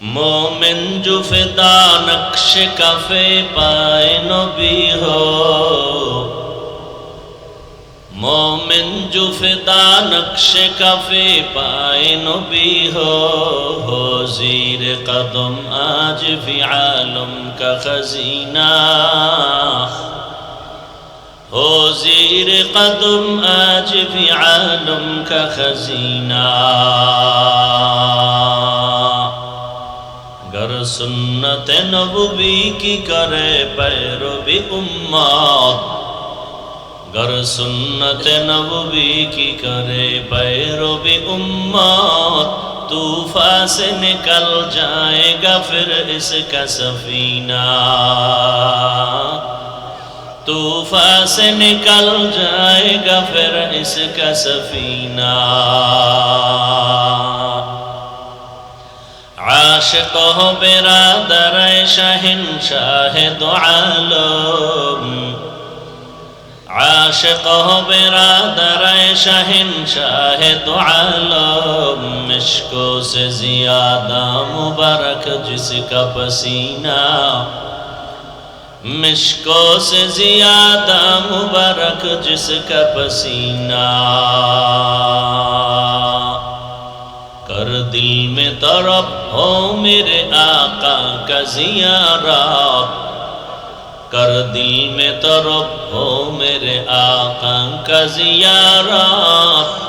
মোমেন জুফেদা নকশে cafe পায় নবী হো মোমেন জুফেদা নকশে কাফে পায় নবী হো হো জির কদম আজ ভি আলম কা খজিনা ہو زیر قدم آج بھی عالم गर सुन्नत नबवी की करे पैरवी उम्मत गर सुन्नत नबवी की करे पैरवी उम्मत तूफा से निकल जाएगा फिर इसका सफीना तूफा से निकल जाएगा फिर इसका सफीना আশেক হবে রাদারায় শাহিন শাহেদ আলম আশেক হবে রাদারায় শাহিন শাহেদ আলম মিশকো সে জিয়াদা মুবারক জিসকা পসিনা। مشکو سے زیادہ مبارک جس کا پسینہ कर दिल में तरफ़ हो मेरे आका का जियारत कर दिल में तरफ़ हो मेरे आका का जियारत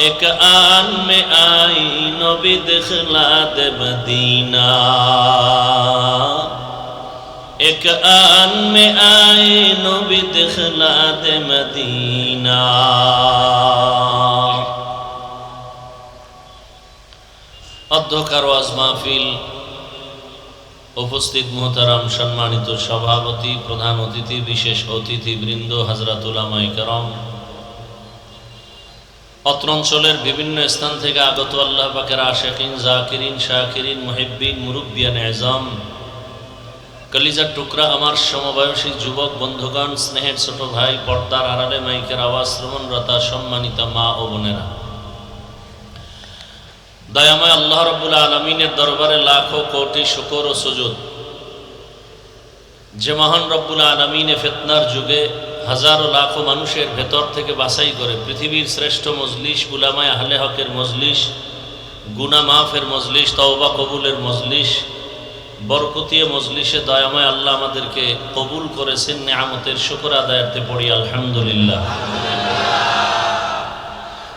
एक आन में आई नबी दिखला दे मदीना। एक आन में आए नबी दिखला दे मदीना। অধ্যকার ওয়াজ মাহফিল, উপস্থিত মোহতারাম সম্মানিত সভাপতি, প্রধান অতিথি, বিশেষ অতিথি বৃন্দ হাজরাতুলামাই করম। অত্র অঞ্চলের বিভিন্ন স্থান থেকে আগত আল্লাহ পাকের আশেকিন, জাকিরিন, শাকিরিন, মুহিব্বিন, মুরব্বিয়ান, এজম। কলিজার টুকরা আমার সমবয়সী যুবক বন্ধুগণ, স্নেহের ছোট ভাই, পর্দার আড়ালে মাইকের আওয়াজ শ্রবণরতা সম্মানিতা মা ও বোনেরা। দয়াময় আল্লাহ রব্বুল আলমিনের দরবারে লাখো কোটি শুকর ও সুজুদ। যে মহান রব্বুল আলমিনে ফেতনার যুগে হাজারো লাখো মানুষের ভেতর থেকে বাছাই করে পৃথিবীর শ্রেষ্ঠ মজলিস গুলামায় আহলে হকের মজলিস গুনা মাফের মজলিস, তওবা কবুলের মজলিস, বরকতীয় মজলিসে দয়াময় আল্লাহ আমাদেরকে কবুল করেছেন, নিয়ামতের শুকর আদায়ার্থে পড়ি, আলহামদুলিল্লাহ।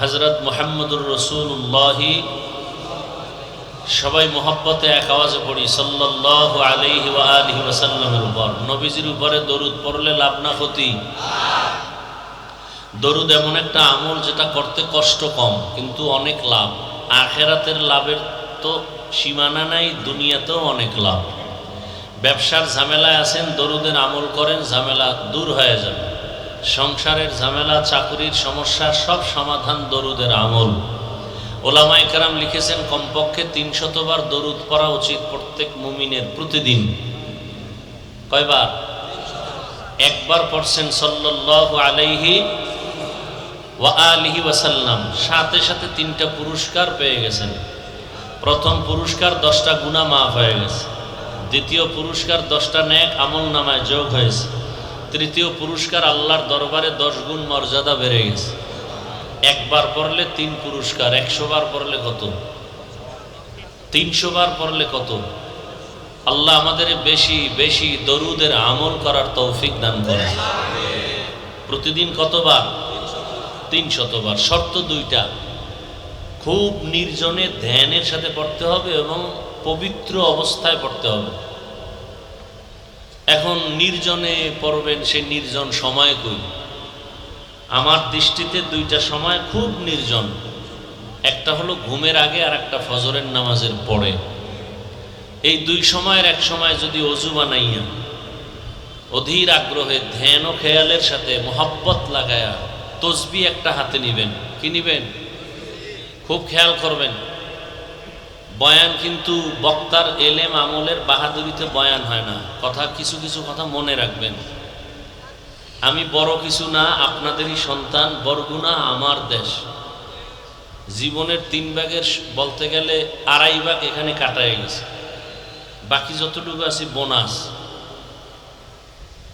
হজরত মোহাম্মদুর রসুল্লাহি সবাই মোহব্বতে এক আওয়াজে পড়ি সাল্লাহ আলহি আলহি ওয়াসাল্লামের উপর। নবীজির উপরে দরুদ পড়লে লাভ না ক্ষতি। দরুদ এমন একটা আমল যেটা করতে কষ্ট কম, কিন্তু অনেক লাভ। আখেরাতের লাভের তো সীমানা নাই, দুনিয়াতেও অনেক লাভ। ব্যবসার ঝামেলায় আছেন, দরুদের আমল করেন, ঝামেলা দূর হয়ে যাবে। সংসারের ঝামেলা, চাকুরির সমস্যা, সব সমাধান দরুদের আমল। ওলামাই কারাম লিখেছেন, কমপক্ষে তিনশতবার দরুদ পড়া উচিত প্রত্যেক মুমিনের প্রতিদিন। কয়বার? একবার পড়ছেন সাল্লাহ আলাইহি আলিহি ওয়াসাল্লাম। সাথে সাথে তিনটা পুরস্কার পেয়ে গেছেন। প্রথম পুরস্কার দশটা গুণা মাফ হয়ে গেছে। দ্বিতীয় পুরস্কার দশটা ন্যাক আমল নামায় যোগ হয়েছে। তৃতীয় পুরস্কার আল্লাহর দরবারে দশ গুণ মর্যাদা বেড়ে গেছে। একবার পড়লে তিন পুরস্কার, একশো বার পড়লে কত? তিনশো বার পড়লে কত? আল্লাহ আমাদের বেশি বেশি দরুদের আমল করার তৌফিক দান করে প্রতিদিন কতবার? তিন শতবার শর্ত দুইটা। খুব নির্জনে ধ্যানের সাথে পড়তে হবে এবং পবিত্র অবস্থায় পড়তে হবে। এখন নির্জনে পড়বেন সে নির্জন সময় কই? আমার দৃষ্টিতে দুইটা সময় খুব নির্জন। একটা হলো ঘুমের আগে আর একটা ফজরের নামাজের পরে। এই দুই সময়ের এক সময় যদি অজু বানাইয়া, অধীর আগ্রহে ধ্যান ও খেয়ালের সাথে মোহাব্বত লাগায়া তসবি একটা হাতে নিবেন। কি নিবেন? খুব খেয়াল করবেন। বয়ান কিন্তু বক্তার এলেম আমলের বাহাদুরিতে বয়ান হয় না। কথা কিছু কিছু কথা মনে রাখবেন। আমি বড় কিছু না, আপনাদেরই সন্তান, বরগুনা আমার দেশ। জীবনের তিন ভাগের বলতে গেলে আড়াই ভাগ এখানে কাটায় গেছে। বাকি যতটুকু আছে বোনাস।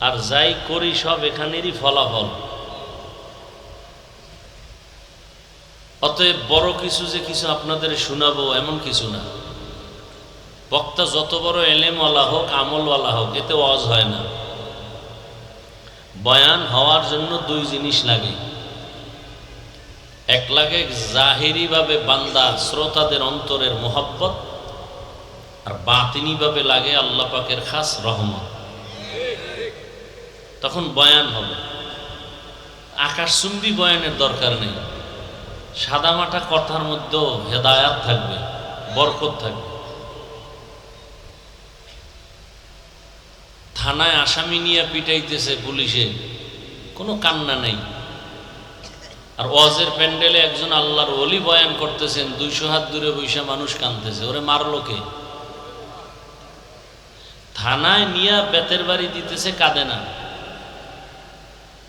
আর যাই করি সব এখানেরই ফলাফল। অতএব বড় কিছু যে কিছু আপনাদের শোনাবো, এমন কিছু না। বক্তা যত বড় এলেমওয়ালা হোক, আমলওয়ালা হোক, এতে ওয়াজ হয় না। বয়ান হওয়ার জন্য দুই জিনিস লাগে। এক লাগে জাহেরিভাবে বান্দা শ্রোতাদের অন্তরের মোহাব্বত, আর বাতিনিভাবে লাগে আল্লাহ পাকের খাস রহমত। তখন বয়ান হবে। আকাশচুম্বী বয়ানের দরকার নেই। সাদামাটা কথার মধ্যেও হেদায়াত থাকবে, বরকত থাকবে। থানায় আসামি নিয়ে পিটাইতেছে পুলিশে, কোনো কান্না নেই। আর ওয়াজের প্যান্ডেলে একজন আল্লাহর অলি বয়ান করতেছেন, দুইশো হাত দূরে বৈশা মানুষ কানতেছে ওরে মারলো কে? থানায় নিয়ে বেতের বাড়ি দিতেছে, কাঁদে না।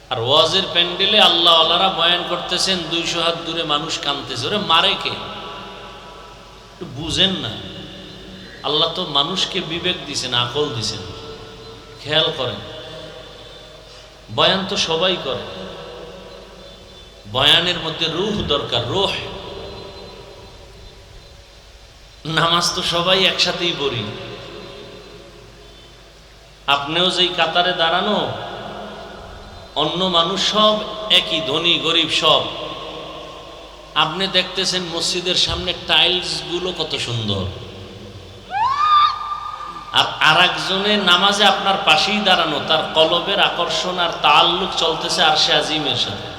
আর ওয়াজের প্যান্ডেলে আল্লাহ আল্লাহরা বয়ান করতেছেন, দুইশো হাত দূরে মানুষ কানতেছে ওরে মারে কে? বুঝেন না। আল্লাহ তো মানুষকে বিবেক দিছেন, আকল দিছেন। খেয়াল করেন। বয়ান তো সবাই করে। বয়ানের মধ্যে রুহ দরকার, রোহ। নামাজ তো সবাই একসাথেই পড়ি। আপনিও যেই কাতারে দাঁড়ানো অন্য মানুষ সব একই, ধনী, গরিব সব। আপনি দেখতেছেন মসজিদের সামনে টাইলসগুলো কত সুন্দর। আর আর একজনের নামাজে আপনার পাশেই দাঁড়ানো, তার কলবের আকর্ষণ আর তাল্লুক চলতেছে আর সে আজিমের সাথে।